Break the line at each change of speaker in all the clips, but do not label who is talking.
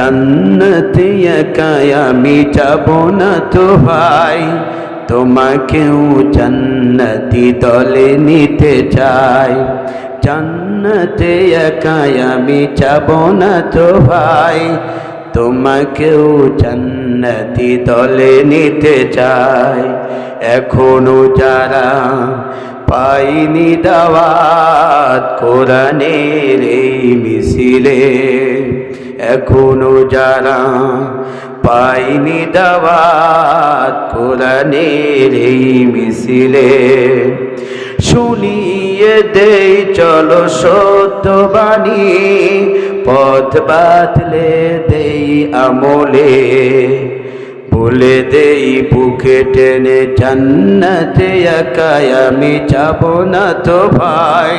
জান্নাতে একাই আমি যাব না তো ভাই। তোমাকেও জান্নাতি দলে নিতে চাই। জান্নাতে একাই আমি যাব না তো ভাই। তোমাকেও জান্নাতি দলে নিতে চাই। এখনও যারা পাইনি দাওয়াত, কোরআনের এই মিছিলে এখনও যারা পাইনি দাওয়াত কোরআনের এই মিছিলে। শুনিয়ে দেই, চলো সত্যবাণী পথ বাতলে দেই আমলে। বলে দেই, বুকে টেনে জান্নাতে একাই আমি যাব না তো ভাই।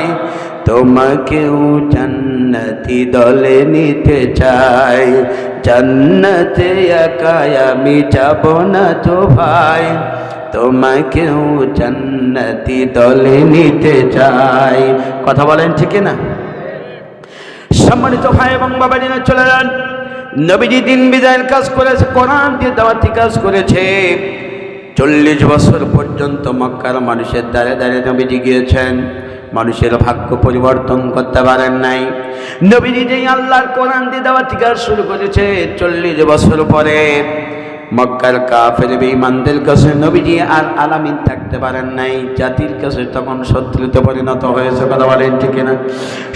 তোমাকেও জান্নাতি দলে নিতে চাই। জান্নাতে একাই আমি যাব না তো ভাই। তোমাকেও জান্নাতি দলে নিতে চাই। কথা বলেন ঠিক না? সম্মানিত ভাই এবং বাবা দিনে চলে যান। নবীজি দিন বিদায়ের কাজ করেছে, কোরআন দিয়ে দাওয়াতি কাজ করেছে। চল্লিশ বছর পর্যন্ত মক্কার মানুষের দ্বারে দ্বারে নবীজি গিয়েছেন। মানুষের ভাগ্য পরিবর্তন করতে পারেন নাই। নবী যেই আল্লাহর কোরআন দিয়ে দেওয়া কাজ শুরু করেছে, চল্লিশ বছর পরে মক্কার কাফের বেঈমানদের কাছে নবীজি আর আলামিন থাকতে পারেন নাই। জাতির কাছে তখন শত্রুতে পরিণত হয়েছে কথা বলেন ঠিক না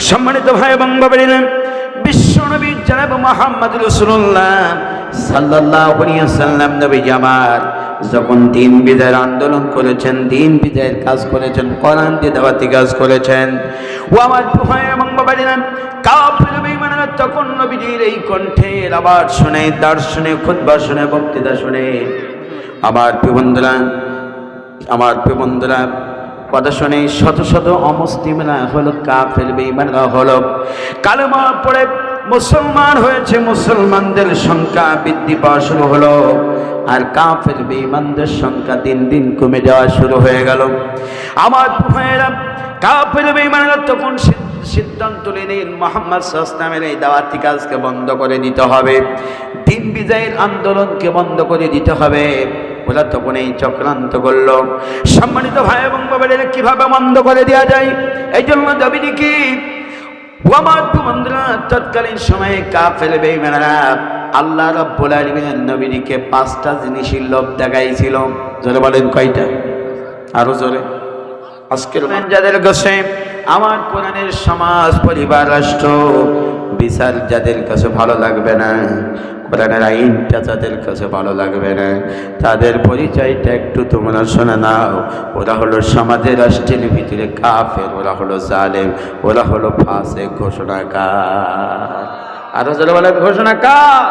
সম্মানিত ভাই এবং বাবা বিশ্ব নবী জানাব মোহাম্মদ রসুল্লাহ সাল্লাহ সাল্লাম নবী জামার যখন দিন বিদায়ের আন্দোলন করেছেন দিন বিদায়ের কাজ করেছেন, কোরআন দিয়ে দাওয়াতি কাজ করেছেন। ও আমার ভাই এবং বাবা দিলেন, কাফের বেঈমানেরা তখন নবীজির এই কণ্ঠের আবার শুনে দার্শনে খুতবা শুনে, বক্তৃতা শুনে। আমার প্রিবন্ধরা আমার প্রিবন্ধরা কথা শুনে শত শত অমুসলিমরা হলো কাফের বেঈমানরা হলো। কালেমা পড়ে মুসলমান হয়েছে, মুসলমানদের সংখ্যা বৃদ্ধি পাওয়া শুরু হলো। আর কাফের বেঈমানদের সংখ্যা দিন দিন কমে যাওয়া শুরু হয়ে গেল। আমার ভাইয়েরা, কাফের বেঈমানরা তখন সিদ্ধ- সিদ্ধান্ত নিলেন, মোহাম্মদ সাস্তামের এই দাওয়াতি কাজকে বন্ধ করে দিতে হবে। দিন বিজয়ের আন্দোলনকে বন্ধ করে দিতে হবে। ওরা তখন এই চক্রান্ত করল। সম্মানিত ভাই এবং বাবাদের কীভাবে বন্ধ করে দেওয়া যায়? এই জন্য দাবিটি কি তৎকালীন সময়ে কা ফেলবে বেঈমানেরা আল্লাহ রব্বুল আলমিনের নবীকে পাঁচটা জিনিসের লোভ দেখাইছিল। জোরে বলেন কয়টা? আরও জোরে। আজকের যাদের কাছে আমার কোরআনের সমাজ পরিবার রাষ্ট্র বিচার যাদের কাছে ভালো লাগবে না কোরআনের আইনটা তাদের কাছে ভালো লাগবে না। তাদের পরিচয়টা একটু তোমরা শোনা নাও। ওরা হলো সমাজের রাষ্ট্রের ভিতরে কাফের, ওরা হলো জালেম, ওরা হলো ফাঁসে ঘোষণাকার। আরও যারা বলে ঘোষণাকার?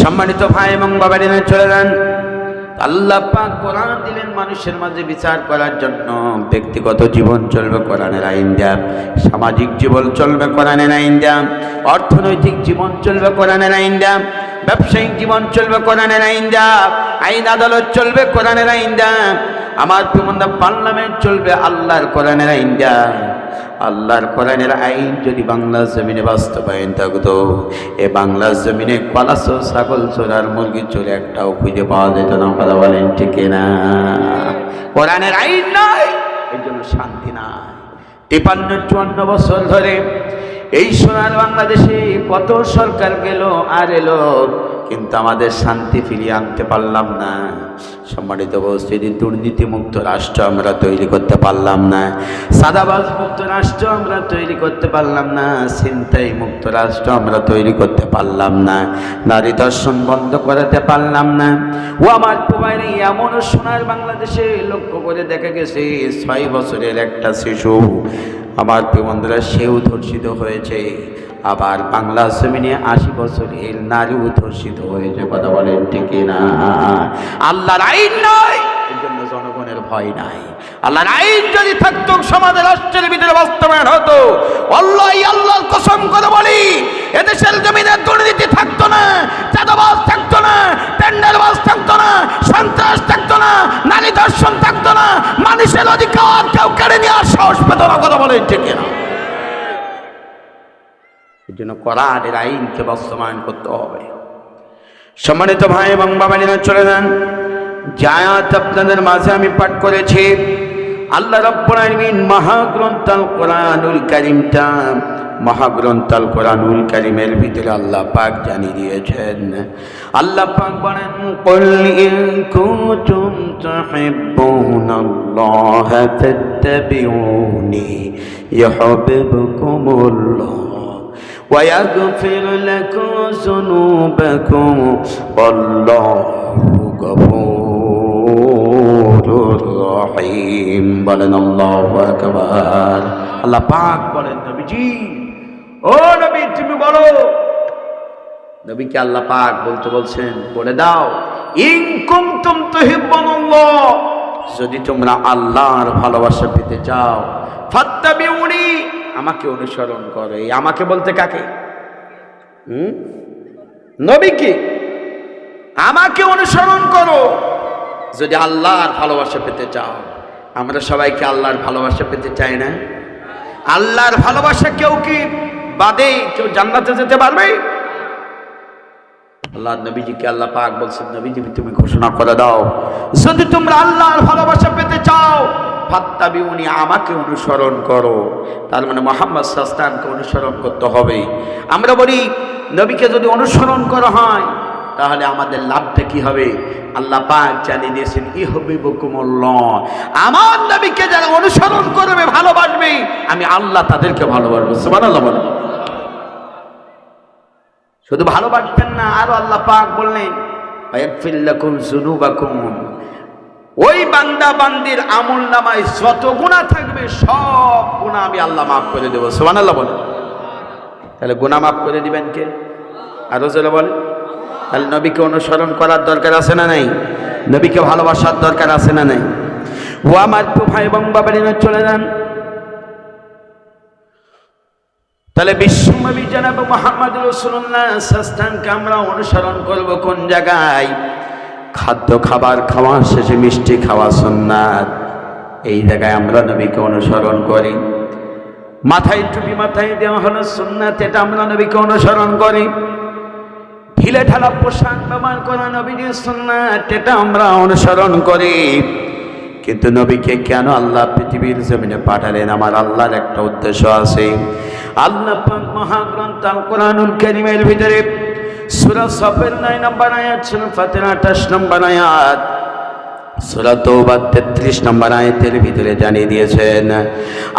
সম্মানিত ভাই এবং বাবার চলে যান। আল্লাহ পাক কোরআন দিলেন মানুষের মাঝে বিচার করার জন্য। ব্যক্তিগত জীবন চলবে কোরআনের আইন দেয়া, সামাজিক জীবন চলবে কোরআনের আইন দেয়া, অর্থনৈতিক জীবন চলবে কোরআনের আইন দেয়া, ব্যবসায়িক জীবন চলবে কোরআনের আইন দেয়া, আইন আদালত চলবে কোরআনের আইন দেয়া, আমার পার্লামেন্ট চলবে আল্লাহর কোরআনের আইন দেয়া। আল্লাহর কোরআনের আইন যদি বাংলার জমিনে বাস্তবায়ন থাকতো, এ বাংলার জমিনে কলাস, ছাগল, চোরার মুরগি চলে একটাও খুঁজে পাওয়া যেত না, কথা বলেন ঠিক না? কোরআনের আইন নয়, এর জন্য শান্তি নাই। তিপান্ন, চুয়ান্ন বছর ধরে এই সোনার বাংলাদেশে কত সরকার গেল, আর এলো কিন্তু আমাদের শান্তি ফিরিয়ে আনতে পারলাম না। সম্মানিত উপস্থিতি দুর্নীতিমুক্ত রাষ্ট্র আমরা তৈরি করতে পারলাম না। সাদাবাজ মুক্ত রাষ্ট্র আমরা তৈরি করতে পারলাম না। ছিনতাই মুক্ত রাষ্ট্র আমরা তৈরি করতে পারলাম না। নারী দর্শন বন্ধ করাতে পারলাম না। ও আমার প্রবাইনে এমন সোনার বাংলাদেশে লক্ষ্য করে দেখা গেছে, ছয় বছরের একটা শিশু, আমার প্রিয়বন্ধুরা সেও ধর্ষিত হয়েছে। আবার বাংলা জমিনে আশি বছরের নারী ধর্ষিত হয়েছে, কথা বলেন ঠিক না? আল্লাহর আইন নয় জনগণের ভয় নাই। আল্লাহর আইন যদি থাকতো, সমাজের রাষ্ট্রের ভিতরে বাস্তবায়ন হতো। আল্লাহ আল্লাহর কসম করে বলি, এদেশের জমিনে দুর্নীতি থাকতো না, চাঁদাবাজ থাকতো না, টেন্ডারবাজ থাকতো না, সন্ত্রাস থাকতো না, নারী দর্শন থাকতো না, মানুষের অধিকার কেউ কেড়ে নেওয়ার সাহস পেত না, কথা বলেন ঠিক না? এই জন্য করারের আইনকে বাস্তবায়ন করতে হবে। সম্মানিত ভাই এবং বাবা বাবাজিরা চলে যান। জায়াত আপনাদের মাঝে আমি পাঠ করেছি। আল্লাহ রব্বুল আলামিন মহাগ্রন্থ আল কোরআনুল কারীমটা মহাগ্রন্থ আল কোরআনুল কারীমের ভিতরে আল্লাহ পাক জানিয়ে দিয়েছেন। আল্লাহ পাক বলেন, কুল ইন ইউহিব্বুকুমুল্লাহ। ويغفر لكم ذنوبكم والله غفور رحيم বলেন আল্লাহু আকবার আল্লাহ পাক বলেন নবীজি ও নবী তুমি বলো নবীকে আল্লাহ পাক বলতে বলছেন বলে দাও ইন কুনতুম তুহিব্বুনাল্লাহ যদি তোমরা আল্লাহর ভালোবাসা পেতে চাও ফাত্তাবিউনি আমাকে অনুসরণ করো। এই আমাকে বলতে কাকে? হুম? নবীকে। আমাকে অনুসরণ করো। যদি আল্লাহর ভালোবাসা পেতে চাও। আমরা সবাইকে আল্লাহর ভালোবাসা পেতে চাই না? আল্লাহর ভালোবাসা কেউ কি বাদে কেউ জান্নাতে যেতে পারবে? আল্লাহ নবীজিকে আল্লাহ পাক বলছেন, নবীজি, তুমি ঘোষণা করে দাও। যদি তোমরা আল্লাহর ভালোবাসা পেতে চাও ফাত্তাবি উনি আমাকে অনুসরণ করো। তার মানে মোহাম্মদ সাস্তানকে অনুসরণ করতে হবে। আমরা বলি, নবীকে যদি অনুসরণ করা হয়, তাহলে আমাদের লাভটা কি হবে? আল্লাহ পাক জানিয়ে দিয়েছেন ই হবে বকুমল্লাহ আমার নবীকে যারা অনুসরণ করবে, ভালোবাসবে, আমি আল্লাহ তাদেরকে ভালোবাসবো। সুবহানাল্লাহ বলে শুধু ভালোবাসবেন না, আরও আল্লাহ পাক বললেন ওই বান্দা বান্দির আমল নামায় যত গুণা থাকবে, সব গুণা আমি আল্লাহ মাফ করে দেবো। সুবহানাল্লাহ বলে তাহলে গুণা মাফ করে দিবেন কে? আরও জোরে বলে তাহলে নবীকে অনুসরণ করার দরকার আছে না নাই? নবীকে ভালোবাসার দরকার আছে না নাই? ও আমার তো ভাই এবং বাবার চলে যান। তাহলে বিশ্বনবী জানাব মোহাম্মদ রসুল্লাহ সাস্তানকে আমরা অনুসরণ করব কোন জায়গায়? খাদ্য খাবার খাওয়া, শেষে মিষ্টি খাওয়া সুন্নাত। এই জায়গায় আমরা নবীকে অনুসরণ করি। মাথায় টুপি মাথায় দেওয়া হলো সুন্নাত, এটা আমরা নবীকে অনুসরণ করি। ঢিলে ঢালা পোশাক ব্যবহার করা নবীজির সুন্নাত, এটা আমরা অনুসরণ করি। কিন্তু নবীকে কেন আল্লাহ পৃথিবীর জমিনে পাঠালেন? আমার আল্লাহর একটা উদ্দেশ্য আছে। আল্লাহ মহাগ্রন্থ আল কোরআনুল ভিতরে সূরা সফের 9 নম্বর আয়াত ছিল ফাতিহা 28 নম্বর আয়াত সূরা তওবা 33 নম্বর আয়াতের ভিতরে জানিয়ে দিয়েছেন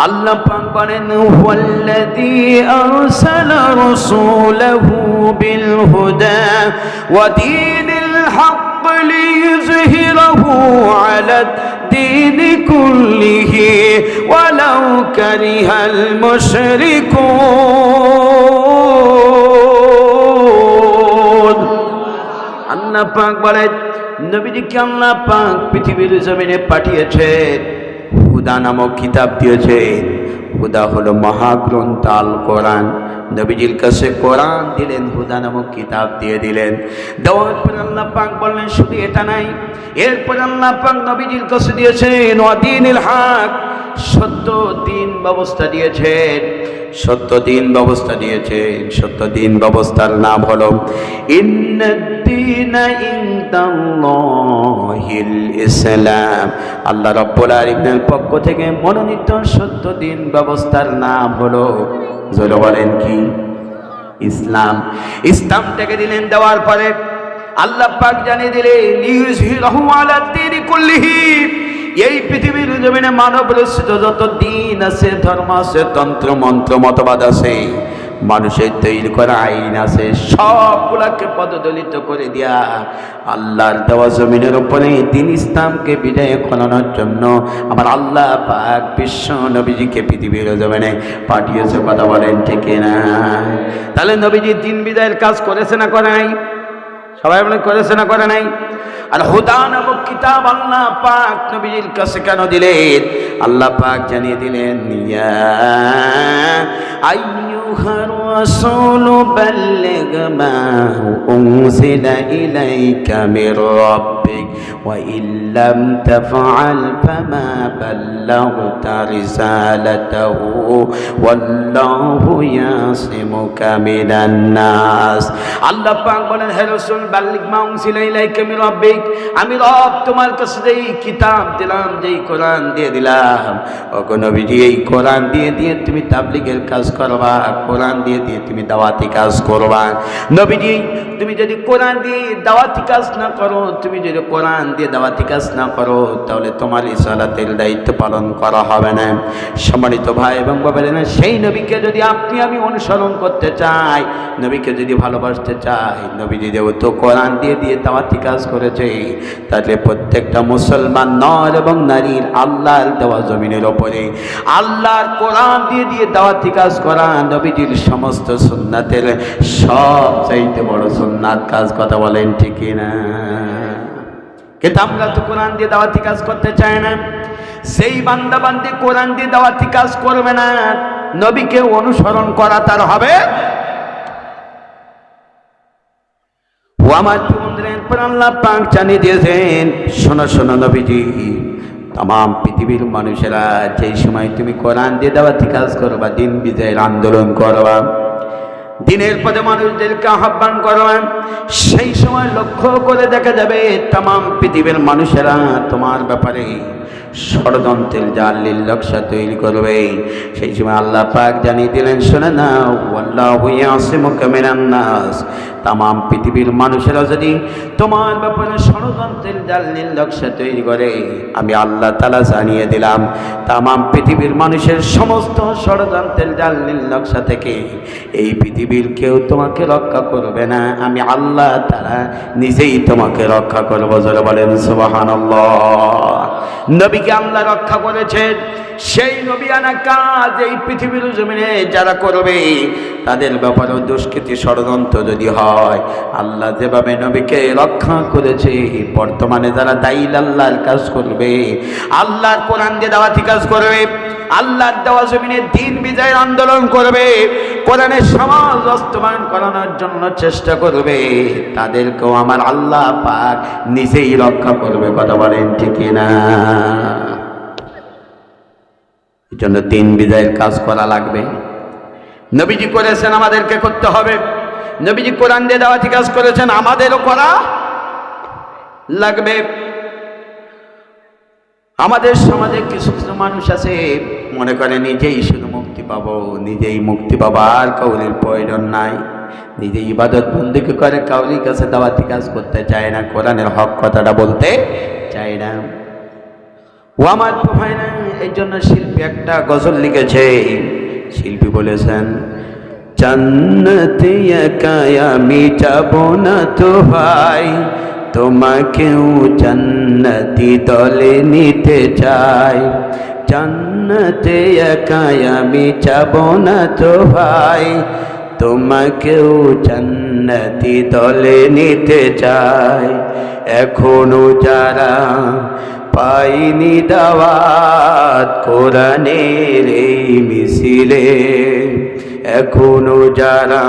আল্লাহ পাক বলেন হুয়াল্লাযী আরসালা রাসূলাহু বিল হুদা ওয়া দীনিল হক ليظهره على الدين كله ولو كره المشركون আল্লাহ পাক বলে নবীজিকে আল্লাহ পাক পৃথিবীর জমিনে পাঠিয়েছেন। হুদা নামক কিতাব দিয়েছেন। হুদা হলো মহাগ্রন্থ আল কোরআন। নবীজির কাছে কোরআন দিলেন, হুদা নামক কিতাব দিয়ে দিলেন। দেওয়ার পর আল্লাহ পাক বললেন, শুধু এটা নাই, এরপর আল্লাহ পাক নবীজির কাছে দিয়েছেন ওয়াদিনুল হক সত্য দিন ব্যবস্থা দিয়েছেন। সত্য দিন ব্যবস্থা দিয়েছেন। সত্য দিন ব্যবস্থার নাম হলো ইসলাম। আল্লাহ রব্বুল আলামিনের পক্ষ থেকে মনোনীত সত্য দিন ব্যবস্থার নাম হলো, জোরে বলেন কি? ইসলাম। ইসলাম ইসলামটাকে দিলেন দেওয়ার পরে আল্লাহ পাক জানিয়ে দিলেন এই পৃথিবীর জমিনে মানব রচিত যত দিন আছে, ধর্ম আছে, তন্ত্র, মন্ত্র, মতবাদ আছে, মানুষের তৈরি করা আইন আছে, সবগুলাকে পদদলিত করে দিয়া আল্লাহর দেওয়া জমিনের উপরে দিন ইসলামকে বিদায় খনানোর জন্য আমার আল্লাহ পাক বিশ্ব নবীজিকে পৃথিবীর জমিনে পাঠিয়েছে, কথা বলেন ঠিক না তাহলে নবীজি দিন বিদায়ের কাজ করেছে না করে নাই? সবাই বলে করেছে না করে নাই? আর হুদা নামক কিতাব আল্লাহ পাক নবীর কাছে কেন দিলেন? আল্লাহ পাক জানিয়ে দিলেন আইয়ুহার রাসূল বাল্লিগ মা উনজিলা ইলাইকা মির রাব্বিক, ওয়া ইল্লাম তাফআল ফামা বাল্লাগতা রিসালাতাহু, ওয়াল্লাহু ইয়াসিমুকা মিনান নাস। আল্লাহ পাক বলেন, হে রাসূল, বাল্লিগ মা উনজিলা ইলাইকা আমি রব তোমার কাছে যেই কিতাব দিলাম, যেই কোরআন দিয়ে দিলাম। ওগো নবীজি, এই কোরআন দিয়ে দিয়ে তুমি তাবলিগের কাজ করবা কোরআন দিয়ে দিয়ে তুমি দাওয়াতি কাজ করবা। নবীজি, তুমি যদি কোরআন দিয়ে দাওয়াতি কাজ না করো, তুমি যদি কোরআন দিয়ে দাওয়াতি কাজ না করো, তাহলে তোমার ইসালাতের দায়িত্ব পালন করা হবে না। সম্মানিত ভাই এবং বাবার সেই নবীকে যদি আপনি, আমি অনুসরণ করতে চাই, নবীকে যদি ভালোবাসতে চাই নবী যদি তো কোরআন দিয়ে দিয়ে দাওয়াতি কাজ করেছে তাহলে প্রত্যেকটা মুসলমান নর এবং নারীর আল্লাহর দেওয়া জমিনের ওপরে। আল্লাহর কোরআন দিয়ে দিয়ে দাওয়াতি কাজ করা নবীজির সমস্ত সুন্নাতের সব চাইতে বড় সুন্নাত কাজ কথা বলেন ঠিকই না কিন্তু আমরা তো কোরআন দিয়ে দাওয়াতি কাজ করতে চাই না। সেই বান্দা বান্দি কোরআন দিয়ে দাওয়াতি কাজ করবে না। নবীকে অনুসরণ করা তার হবে। আমার আল্লাহ পাক জানিয়ে দিয়েছেন, শোনো শোনো নবীজি তাম পৃথিবীর মানুষেরা যেই সময় তুমি কোরআন দিয়ে দাওয়াতি কাজ করবা, দিন বিজয়ের আন্দোলন করবা, দিনের পদে মানুষদেরকে আহ্বান করবেন সেই সময় লক্ষ্য করে দেখা যাবে তাম পৃথিবীর মানুষেরা তোমার ব্যাপারে ষড়যন্ত্রের জাল লক্ষ্য তৈরি করবে। সেই সময় আল্লাহ পাক জানিয়ে দিলেন, শোনে না আল্লাহ নাস। তাম পৃথিবীর মানুষেরা যদি তোমার ব্যাপারে ষড়যন্ত্রের জাল লক্ষ্য তৈরি করে, আমি আল্লাহ তালা জানিয়ে দিলাম তাম পৃথিবীর মানুষের সমস্ত ষড়যন্ত্রের জাল লক্ষ্য থেকে এই পৃথিবীর কেউ তোমাকে রক্ষা করবে না। আমি আল্লাহ তারা নিজেই তোমাকে রক্ষা করব। যারা বলেন সুবাহান নবীকে আল্লাহ রক্ষা করেছেন। সেই নবী আনা কাজ এই পৃথিবীর জমিনে যারা করবে, তাদের ব্যাপারেও দুষ্কৃতি ষড়যন্ত্র যদি হয়, আল্লাহ যেভাবে নবীকে রক্ষা করেছে, বর্তমানে যারা দাইল আল্লাহর কাজ করবে, আল্লাহর কোরআন দিয়ে দাওয়াতি কাজ করবে, আল্লাহর দেওয়া জমিনে দিন বিজয়ের আন্দোলন করবে, কোরআনের সমাজ বাস্তবায়ন করানোর জন্য চেষ্টা করবে, তাদেরকেও আমার আল্লাহ পাক নিজেই রক্ষা করবে, কথা বলেন ঠিকই না এই জন্য তিন বিজয়ের কাজ করা লাগবে। নবীজি করেছেন আমাদেরকে করতে হবে। নবীজি কোরআন দিয়ে দাওয়াতি কাজ করেছেন, আমাদেরও করা লাগবে। আমাদের সমাজে কিছু কিছু মানুষ আছে, মনে করে নিজেই শুধু মুক্তি পাবো, নিজেই মুক্তি পাবো আর কাউরির প্রয়োজন নাই। নিজে ইবাদত বন্দিকে করে কাউরির কাছে দাওয়াতি কাজ করতে চায় না। কোরআনের হক কথাটা বলতে চায় না। ও আমার ভাই না এই জন্য শিল্পী একটা গজল লিখেছে। শিল্পী বলেছেন, জান্নাতে একাই আমি যাব না তো ভাই, তোমাকেও জান্নাতি দলে নিতে চাই। জান্নাতে একাই আমি যাব না তো ভাই, তোমাকেও জান্নাতি দলে নিতে চাই। এখনও যারা পাইনি দাওয়াত কোরআনের এই মিছিলে। এখনও যারা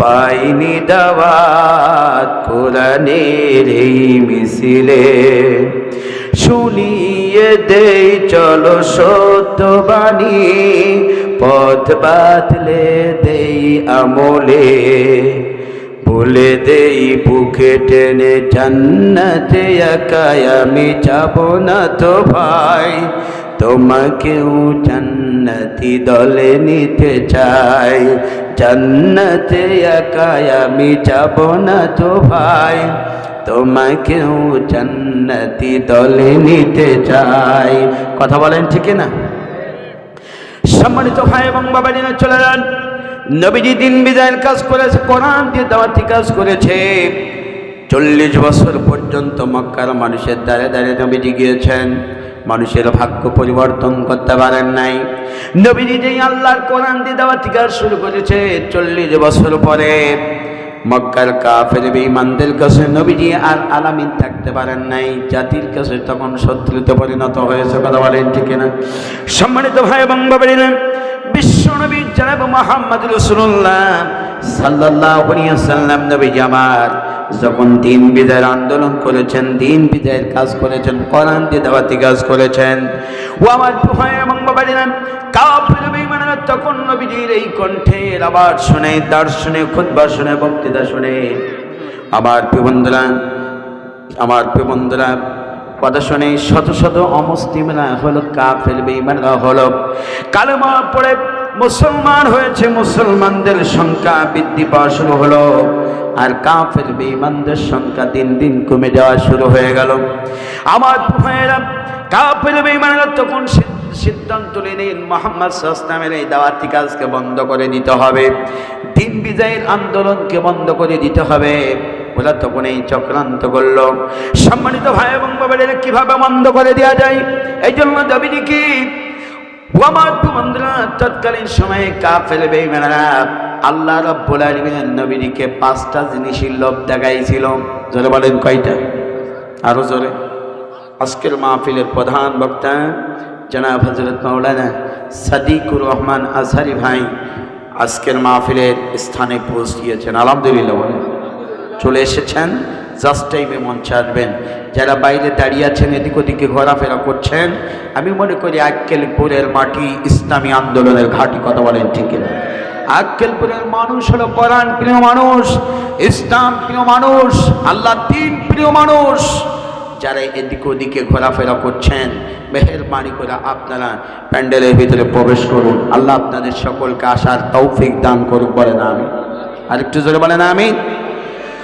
পাইনি দাওয়াত কোরআনের এই মিছিলে, শুনিয়ে দেই, চলো সত্যবাণী পথ বাতলে দেই আমলে। বলে দেই বুকে টেনে, জান্নাতে একাই আমি যাব না তো ভাই। তোমাকেও জান্নাতি দলে নিতে চাই। জান্নাতে একাই আমি যাব না তো ভাই। তোমাকেও জান্নাতি দলে নিতে চাই। কথা বলেন ঠিক না সম্মানিত ভাই এবং বাবা চলে যান। নবীজি দিন বিদায়ের কাজ করেছে, কোরআন দিয়ে দাওয়াতি কাজ করেছে। চল্লিশ বছর পর্যন্ত মক্কার মানুষের দ্বারে দ্বারে নবীজি গিয়েছেন। মানুষের ভাগ্য পরিবর্তন করতে পারেন নাই। নবীজি যেই আল্লাহর কোরআন দিয়ে দাওয়াতি কাজ শুরু করেছে, চল্লিশ বছর পরে মক্কার কাফের বেঈমানদের কাছে নবীজি আর আলামিন থাকতে পারেন নাই। জাতির কাছে তখন শত্রুতে পরিণত হয়েছে, কথা বলেন ঠিক না সম্মানিত ভাই এবং বাবা বিশ্বনবী জনাব মোহাম্মদ রসুল্লাহ আলাইহি সাল্লাম নবী আমার যখন দিন বিজয়ের আন্দোলন করেছেন, দিন বিজয়ের কাজ করেছেন, কোরআন দিয়ে কাজ করেছেন, ও আমার ভাই এবং বাবারিরা কাফের বেঈমানেরা তখন নবীজির এই কণ্ঠের আবার শুনে দার্শনে খুতবা শুনে, বক্তৃতা শুনে, আমার বন্ধুরা আমার বন্ধুরা, কথা শুনে শত শত অমুসলিমরা হলো কাফের বেঈমানরা হলো, কালেমা পড়ে মুসলমান হয়েছে, মুসলমানদের সংখ্যা বৃদ্ধি পাওয়া শুরু হলো। আর কাফের বেঈমানদের সংখ্যা দিন দিন কমে যাওয়া শুরু হয়ে গেল। আমার ভাইয়েরা, কাফের বেঈমানরা তখন সিদ্ধ- সিদ্ধান্ত নিলেন, মোহাম্মদ সাস্তামের এই দাওয়াতি কাজকে বন্ধ করে দিতে হবে। দিন বিজয়ের আন্দোলনকে বন্ধ করে দিতে হবে। ওরা তখন এই চক্রান্ত করল। সম্মানিত ভাই এবং বাবাদের কীভাবে বন্ধ করে দেওয়া যায়? এই জন্য দাবিটি কি তৎকালীন সময়ে কাফের বেঈমানেরা আল্লাহ রাব্বুল আলামিনের নবীকে পাঁচটা জিনিসের লোভ দেখাইছিল। জোরে বলেন কয়টা? আরও জোরে। আজকের মাহফিলের প্রধান বক্তা জনাব হজরত মাওলানা সাদিকুর রহমান আজহারি ভাই আজকের মাহফিলের স্থানে পৌঁছিয়েছেন। আলহামদুলিল্লাহ বলেন। চলে এসেছেন। জাস্ট টাইমে মঞ্চে আসবেন যারা বাইরে দাঁড়িয়ে আছেন, এদিক ওদিকে ঘোরাফেরা করছেন, আমি মনে করি আক্কেলপুরের মাটি ইসলামী আন্দোলনের ঘাটি, কথা বলেন ঠিক না আক্কেলপুরের মানুষ হলো কোরআন প্রিয় মানুষ, ইসলাম প্রিয় মানুষ, আল্লাহ দিন প্রিয় মানুষ। যারা এদিক ওদিকে ঘোরাফেরা করছেন, মেহেরবানি করে আপনারা প্যান্ডেলের ভিতরে প্রবেশ করুন। আল্লাহ আপনাদের সকলকে আসার তৌফিক দান করুক, বলেন আমি আরেকটু জোরে বলেন আমি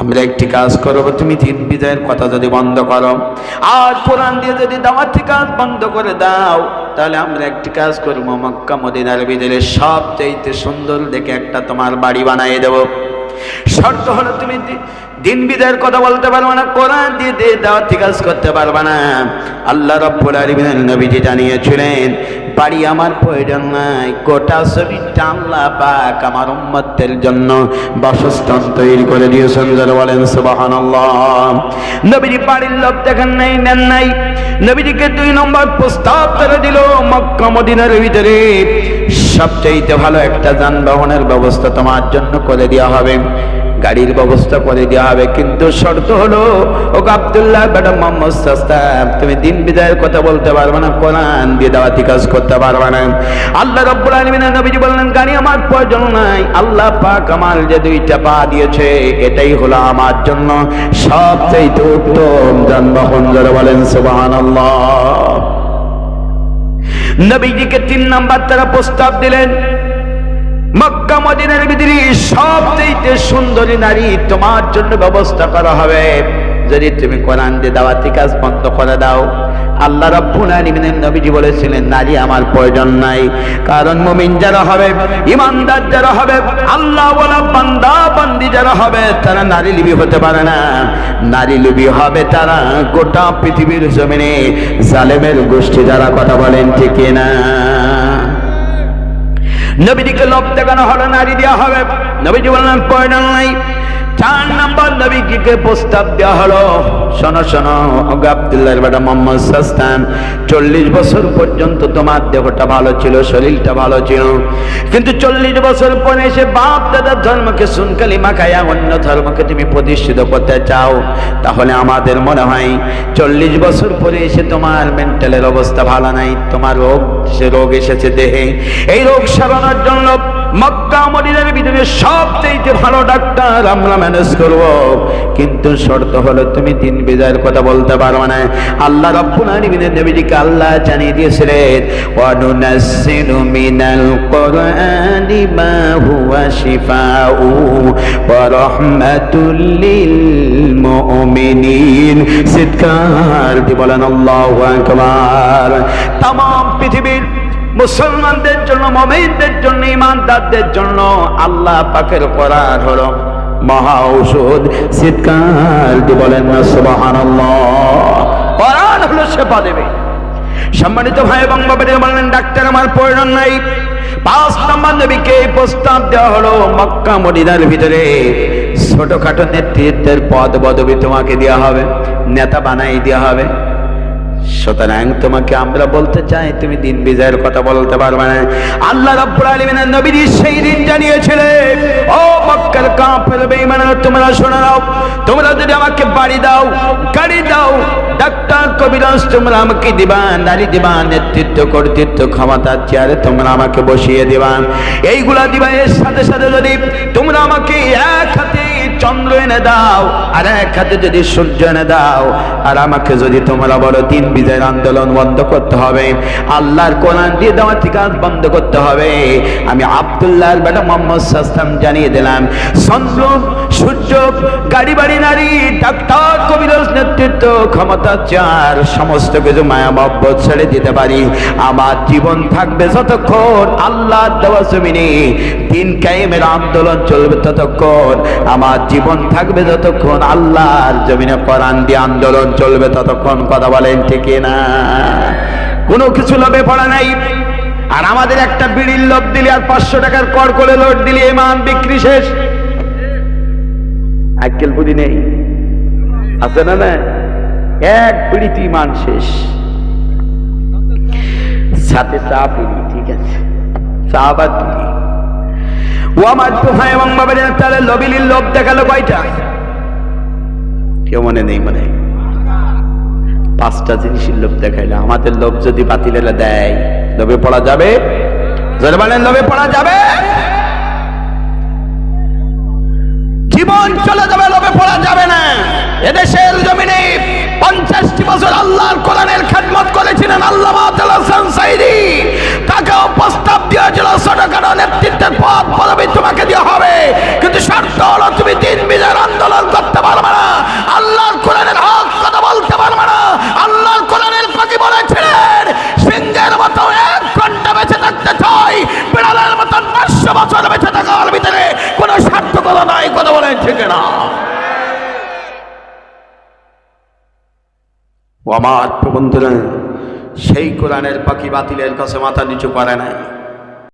আমরা একটি কাজ করব, তুমি দিন বিজয়ের কথা যদি বন্ধ করো। আর কোরআন দিয়ে যদি দাওয়াতি কাজ বন্ধ করে দাও, তাহলে আমরা একটি কাজ করব মক্কা, মদিনার ভিতরে সবচেয়ে সুন্দর দেখে একটা তোমার বাড়ি বানিয়ে দেবো। শর্ত হলো তুমি দিন বিদায়ের কথা বলতে পারবে না, কোরআন দিয়ে দিয়ে দাওয়াতি কাজ করতে পারবে না। আল্লাহ রব্বুল আলমিনের নবীজি জানিয়েছিলেন বাড়ি আমার প্রয়োজন নাই। গোটা ছবিটা আল্লাহ পাক আমার উম্মতের জন্য বাসস্থান তৈরি করে দিয়েছেন যারা বলেন, সুবহানাল্লাহ। নবীজি বাড়ির লোক দেখেন নাই, নেন নাই। নবীজিকে দুই নম্বর প্রস্তাব করে দিল, মক্কা মদিনার ভিতরে। সবচাইতে ভালো একটা যানবাহনের ব্যবস্থা তোমার জন্য করে দেওয়া হবে। গাড়ির ব্যবস্থা করে দেওয়া হবে। কিন্তু শর্ত হলো ও আব্দুল্লাহ বেটা মোহাম্মদ সাস্তা তুমি দিন বিদায়ের কথা বলতে পারবে না, কোরআন দিয়ে দাওয়াতি কাজ করতে পারবে না। আল্লাহ রব্বুল আলামিনের নবীজি বললেন, গাড়ি আমার প্রয়োজন নাই। আল্লাহ পাক আমার যে দুইটা পা দিয়েছে, এটাই হলো আমার জন্য সবচেয়ে উত্তম যানবাহন। যারা বলেন, সুবহানাল্লাহ। নবীজিকে তিন নাম্বার তারা প্রস্তাব দিলেন মক্কা, মদিনার ভিতরে সবচেয়ে সুন্দরী নারী তোমার জন্য ব্যবস্থা করা হবে। যদি তুমি কোরআন দিয়ে দাওয়াতি কাজ বন্ধ করে দাও, আল্লাহ রাব্বুল নবীজি বলেছিলেন, নারী আমার প্রয়োজন নাই। কারণ মুমিন যারা হবে, ইমানদার যারা হবে আল্লাহ বান্দা, বান্দি যারা হবে, তারা নারী লিবি হতে পারে না। নারী লিবি হবে তারা গোটা পৃথিবীর জমিনে জালেমের গোষ্ঠী যারা কথা বলেন ঠিক না নবীজিকে লোভ দেখানো হলো নারী দেওয়া হবে। নবীজি বললেন প্রয়োজন নাই। চার নম্বর নবীজিকে প্রস্তাব দেওয়া হলো। শোনো শোনো আব্দুল্লাহর বেটা মোহাম্মদ সাস্তান, চল্লিশ বছর পর্যন্ত তোমার দেহটা ভালো ছিল, শরীরটা ভালো ছিল। কিন্তু চল্লিশ বছর পরে এসে বাপ দাদার ধর্মকে সুনকালি মাখায়া অন্য ধর্মকে তুমি প্রতিষ্ঠিত করতে চাও, তাহলে আমাদের মনে হয় চল্লিশ বছর পরে এসে তোমার মেন্টালের অবস্থা ভালো নাই, তোমার রোগ, সে রোগ এসেছে দেহে। এই রোগ সারানোর জন্য মক্কা মদিনার ভিতরে সবচেয়ে ভালো ডাক্তার আমরা ম্যানেজ করব। কিন্তু শর্ত হলো তুমি দিন বিজয়ের কথা বলতে পারো না। আল্লাহ রব্বুল আলামিনের নবীজিকে আল্লাহ জানিয়ে দিয়েছিলেন ওয়া নুনাজ্জিলু মিনাল কুরআনি মা হুয়া শিফাউ ওয়া রাহমাতুল লিল মুমিনিন সিদকার দি বলেন, আল্লাহু আকবার। তাম পৃথিবীর মুসলমানদের জন্য, মমিনদের জন্য, ইমানদারদের জন্য আল্লাহ পাকের কোরআন হলো মহা ঔষধ শীতকাল বলেন না কোরআন হলো সেবা দেবে। সম্মানিত ভাই এবং বাবারে বললেন ডাক্তার, আমার প্রয়োজন নাই। পাঁচ নম্বর নবীকে প্রস্তাব দেওয়া হলো মক্কা মদিনার ভিতরে। ছোটখাটো নেতৃত্বের পদ পদবি তোমাকে দেওয়া হবে, নেতা বানাই দেওয়া হবে। সুতরাং তোমাকে আমরা বলতে চাই, তুমি দিন বিজয়ের কথা বলতে পারবে না। আল্লাহ রাব্বুল আলামিনের নবীজি সেই দিন জানিয়েছিলেন ও মক্কার কাফের বেঈমানেরা, তোমরা শুনে নাও, তোমরা যদি আমাকে বাড়ি দাও, গাড়ি দাও, ডাক্তার, কবিরাজ, তোমরা আমাকে দিবা নারী দিবা নেতৃত্ব, কর্তৃত্ব ক্ষমতার চেয়ারে তোমরা আমাকে বসিয়ে দিবা এইগুলা দিবা এর সাথে সাথে যদি তোমরা আমাকে এক হাতে চন্দ্র এনে দাও, আর এক হাতে যদি সূর্য এনে দাও, আর আমাকে যদি তোমরা বলো দিন বিজয়ের আন্দোলন বন্ধ করতে হবে। আল্লাহর কোরআন দিয়ে দেওয়া ঠিকান বন্ধ করতে হবে। আমি আবদুল্লাহর বেটা মোহাম্মদ সাস্তাম জানিয়ে দিলাম চন্দ্র সূর্য, গাড়ি, বাড়ি, নারী, ডাক্তার, কবিরাজ, নেতৃত্ব, ক্ষমতা, চার, সমস্ত কিছু মায়া, মহব্বত ছেড়ে দিতে পারি। আমার জীবন থাকবে যতক্ষণ আল্লাহ দেওয়া জমিনে দিন কায়েমের আন্দোলন চলবে ততক্ষণ। আমার জীবন থাকবে যতক্ষণ আল্লাহর জমিনে কোরআন দিয়ে আন্দোলন চলবে ততক্ষণ। কথা বলেন ঠিক না কোনো কিছু লোভে পড়া নাই। আর আমাদের একটা বিড়ির লোভ দিলে আর পাঁচশো টাকার কর করে লোড দিলে ইমান বিক্রি শেষ। আক্কেল বুদ্ধি নেই। আছে না না এক বিড়িতে ইমান শেষ। সাথে চা পিড়ি ঠিক আছে। চা বা পিড়ি ও আমার তো এবং বাবার, তাহলে লবিলির লোভ দেখাল কয়টা? কেউ মনে নেই, মনে হয়? পাঁচটা জিনিসের লোভ দেখাইলো। আমাদের লোভ যদি বাতিল এলে দেয়, লোভে পড়া যাবে? বলেন, লোভে পড়া যাবে? জীবন চলে যাবে, লোভে পড়া যাবে না। এদেশের জমিনে পঞ্চাশটি বছর আল্লাহর কোরআনের খেদমত করেছিলেন আল্লাহ সাইদি। তাকেও প্রস্তাব দিয়েছিল ছোটখাটো নেতৃত্বের পদ পদবি তোমাকে দেওয়া হবে। কিন্তু শর্ত হলো তুমি দিন বিজয়ের আন্দোলন করতে পারবে না। আল্লাহর কোরআনের হক কথা বলতে পারবে না। আল্লাহর কোরআনের পাখি বলেছিলেন, সিংহের মতো এক ঘণ্টা বেঁচে থাকতে চাই, বিড়ালের মতন পাঁচশো বছর বেঁচে থাকার ভিতরে কোনো সার্থকতা নাই, কথা বলেন ঠিক না। আমার বন্ধুরা সেই কোরআনের পাখি বাতিলের কাছে মাথা নিচু করে নাই।